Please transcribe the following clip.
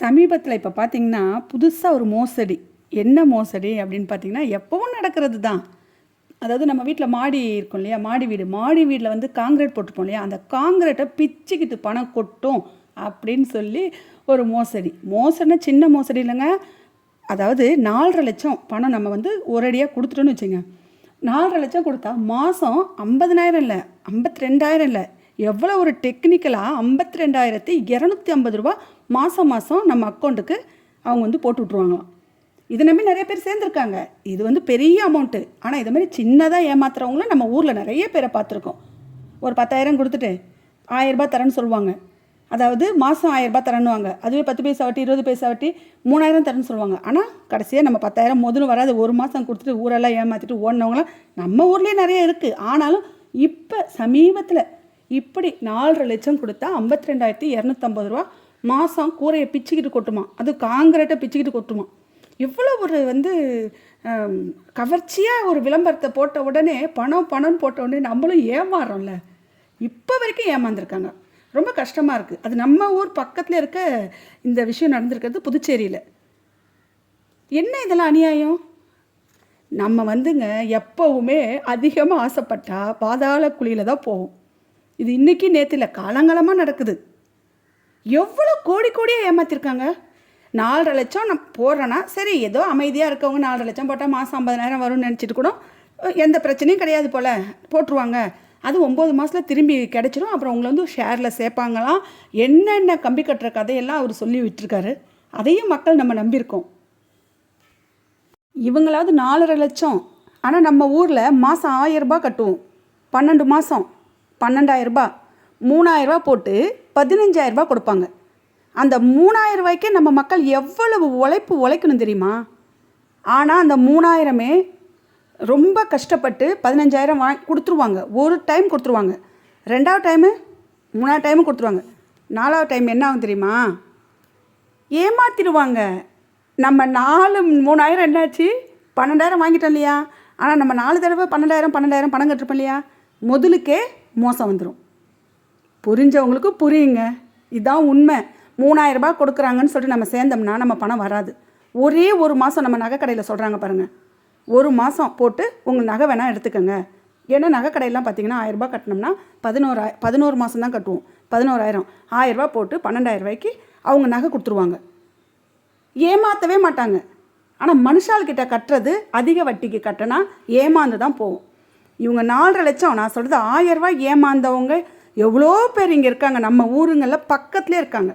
சமீபத்தில் இப்போ பார்த்தீங்கன்னா புதுசாக ஒரு மோசடி. என்ன மோசடி அப்படின்னு பார்த்தீங்கன்னா எப்பவும் நடக்கிறது தான். அதாவது நம்ம வீட்டில் மாடி இருக்கும் இல்லையா? மாடி வீடு. மாடி வீட்டில் வந்து காங்கிரீட் போட்டிருப்போம் இல்லையா? அந்த காங்கிரீட்டை பிச்சுக்கிட்டு பணம் கொட்டும் அப்படின்னு சொல்லி ஒரு மோசடி. மோசடினா சின்ன மோசடி இல்லைங்க. அதாவது நாலரை லட்சம் பணம் நம்ம வந்து ஒரேடியாக கொடுத்துட்டோன்னு வச்சுங்க நாலரை லட்சம் கொடுத்தா மாதம் ஐம்பதனாயிரம் இல்லை ஐம்பத்தி ரெண்டாயிரம் இல்லை. எவ்வளோ ஒரு டெக்னிக்கலாக ஐம்பத்தி ரெண்டாயிரத்தி இரநூத்தி ஐம்பது ரூபா மாதம் மாதம் நம்ம அக்கௌண்ட்டுக்கு அவங்க வந்து போட்டு விட்ருவாங்களாம் இதை நம்பி நிறைய பேர் சேர்ந்துருக்காங்க. இது வந்து பெரிய அமௌண்ட்டு ஆனால் இது மாதிரி சின்னதாக ஏமாத்துறவங்களும் நம்ம ஊரில் நிறைய பேரை பார்த்துருக்கோம். ஒரு பத்தாயிரம் கொடுத்துட்டு ஆயிரரூபா தரேன்னு சொல்லுவாங்க. அதாவது மாதம் ஆயிரரூபா தரணுவாங்க அதுவே பத்து பைசா வட்டி இருபது பைசா வட்டி மூணாயிரம் தரேன்னு சொல்லுவாங்க. ஆனால் கடைசியாக நம்ம பத்தாயிரம் முதல்ல வராது. ஒரு மாதம் கொடுத்துட்டு ஊரெல்லாம் ஏமாற்றிட்டு ஓடினவங்களாம் நம்ம ஊர்லேயே நிறைய இருக்குது ஆனாலும் இப்போ சமீபத்தில் இப்படி நாலரை லட்சம் கொடுத்தா ஐம்பத்தி ரெண்டாயிரத்தி இரநூத்தம்பது ரூபா. மாதம் கூரையை பிச்சுக்கிட்டு கொட்டுமா. அது காங்கிரட்டை பிச்சுக்கிட்டு கொட்டுமா. இவ்வளோ ஒரு வந்து கவர்ச்சியாக ஒரு விளம்பரத்தை போட்ட உடனே பணம் பணம்னு போட்ட உடனே நம்மளும் ஏமாறுறோம்ல இப்போ வரைக்கும் ஏமாந்துருக்காங்க. ரொம்ப கஷ்டமாக இருக்குது அது நம்ம ஊர் பக்கத்தில் இருக்க இந்த விஷயம் நடந்திருக்கிறது புதுச்சேரியில். என்ன இதெல்லாம் அநியாயம்? நம்ம வந்துங்க எப்போவுமே அதிகமாக ஆசைப்பட்டால் பாதாள குழியில் தான் போவோம். இது இன்றைக்கி நேற்றுல காலங்காலமாக நடக்குது. எவ்வளோ கோடி கோடியாக ஏமாத்திருக்காங்க. நாலரை லட்சம் நான் போடுறேன்னா சரி ஏதோ அமைதியாக இருக்கவங்க நாலரை லட்சம் போட்டால் மாதம் ஐம்பதனாயிரம் வரும்னு நினச்சிட்டு கூட எந்த பிரச்சனையும் கிடையாது போல் போட்டுருவாங்க. அது ஒம்பது மாதத்தில் திரும்பி கிடச்சிரும். அப்புறம் உங்களை வந்து ஷேரில் சேர்ப்பாங்களாம். என்னென்ன கம்பி கட்டுற கதையெல்லாம் அவர் சொல்லி விட்டுருக்காரு. அதையும் மக்கள் நம்ம நம்பியிருக்கோம். இவங்களாவது நாலரை லட்சம். ஆனால் நம்ம ஊரில் மாதம் ஆயிரரூபா கட்டுவோம். பன்னெண்டு மாதம் பன்னெண்டாயிரரூபா மூணாயிரரூபா போட்டு பதினஞ்சாயிரரூபா கொடுப்பாங்க. அந்த மூணாயிரம் ரூபாய்க்கே நம்ம மக்கள் எவ்வளவு உழைப்பு உழைக்கணும் தெரியுமா? ஆனால் அந்த மூணாயிரமே ரொம்ப கஷ்டப்பட்டு பதினஞ்சாயிரம் வா கொடுத்துருவாங்க. ஒரு டைம் கொடுத்துருவாங்க. ரெண்டாவது டைமு மூணாவது டைமும் கொடுத்துருவாங்க. நாலாவது டைம் என்ன ஆகும் தெரியுமா? ஏமாத்திடுவாங்க. நம்ம நாலு மூணாயிரம் என்னாச்சு? பன்னெண்டாயிரம் வாங்கிட்டோம் இல்லையா? ஆனால் நம்ம நாலு தடவை பன்னெண்டாயிரம் பன்னெண்டாயிரம் பணம் கட்டிருப்போம் இல்லையா? முதலுக்கே மோசம் வந்துடும் புரிஞ்சவங்களுக்கு புரியுங்க. இதுதான் உண்மை. மூணாயிரரூபா கொடுக்குறாங்கன்னு சொல்லிட்டு நம்ம சேர்ந்தோம்னா நம்ம பணம் வராது. ஒரே ஒரு மாதம் நம்ம நகை கடையில் சொல்கிறாங்க பாருங்கள் ஒரு மாதம் போட்டு உங்கள் நகை வேணால் எடுத்துக்கோங்க. ஏன்னா நகை கடையெல்லாம் பார்த்தீங்கன்னா ஆயிரரூபா கட்டினோம்னா பதினோரு பதினோரு மாதம் தான் கட்டுவோம். பதினோராயிரம். ஆயிரரூபா போட்டு பன்னெண்டாயிரரூபாய்க்கு அவங்க நகை கொடுத்துருவாங்க. ஏமாற்றவே மாட்டாங்க. ஆனால் மனுஷால்கிட்ட கட்டுறது அதிக வட்டிக்கு கட்டினா ஏமாந்து தான் போகும். இவங்க நாலரை லட்சம் நான் சொல்கிறது ஆயிரரூபா ஏமாந்தவங்க எவ்வளோ பேர் இங்கே இருக்காங்க. நம்ம ஊருங்களில் பக்கத்துலேயே இருக்காங்க.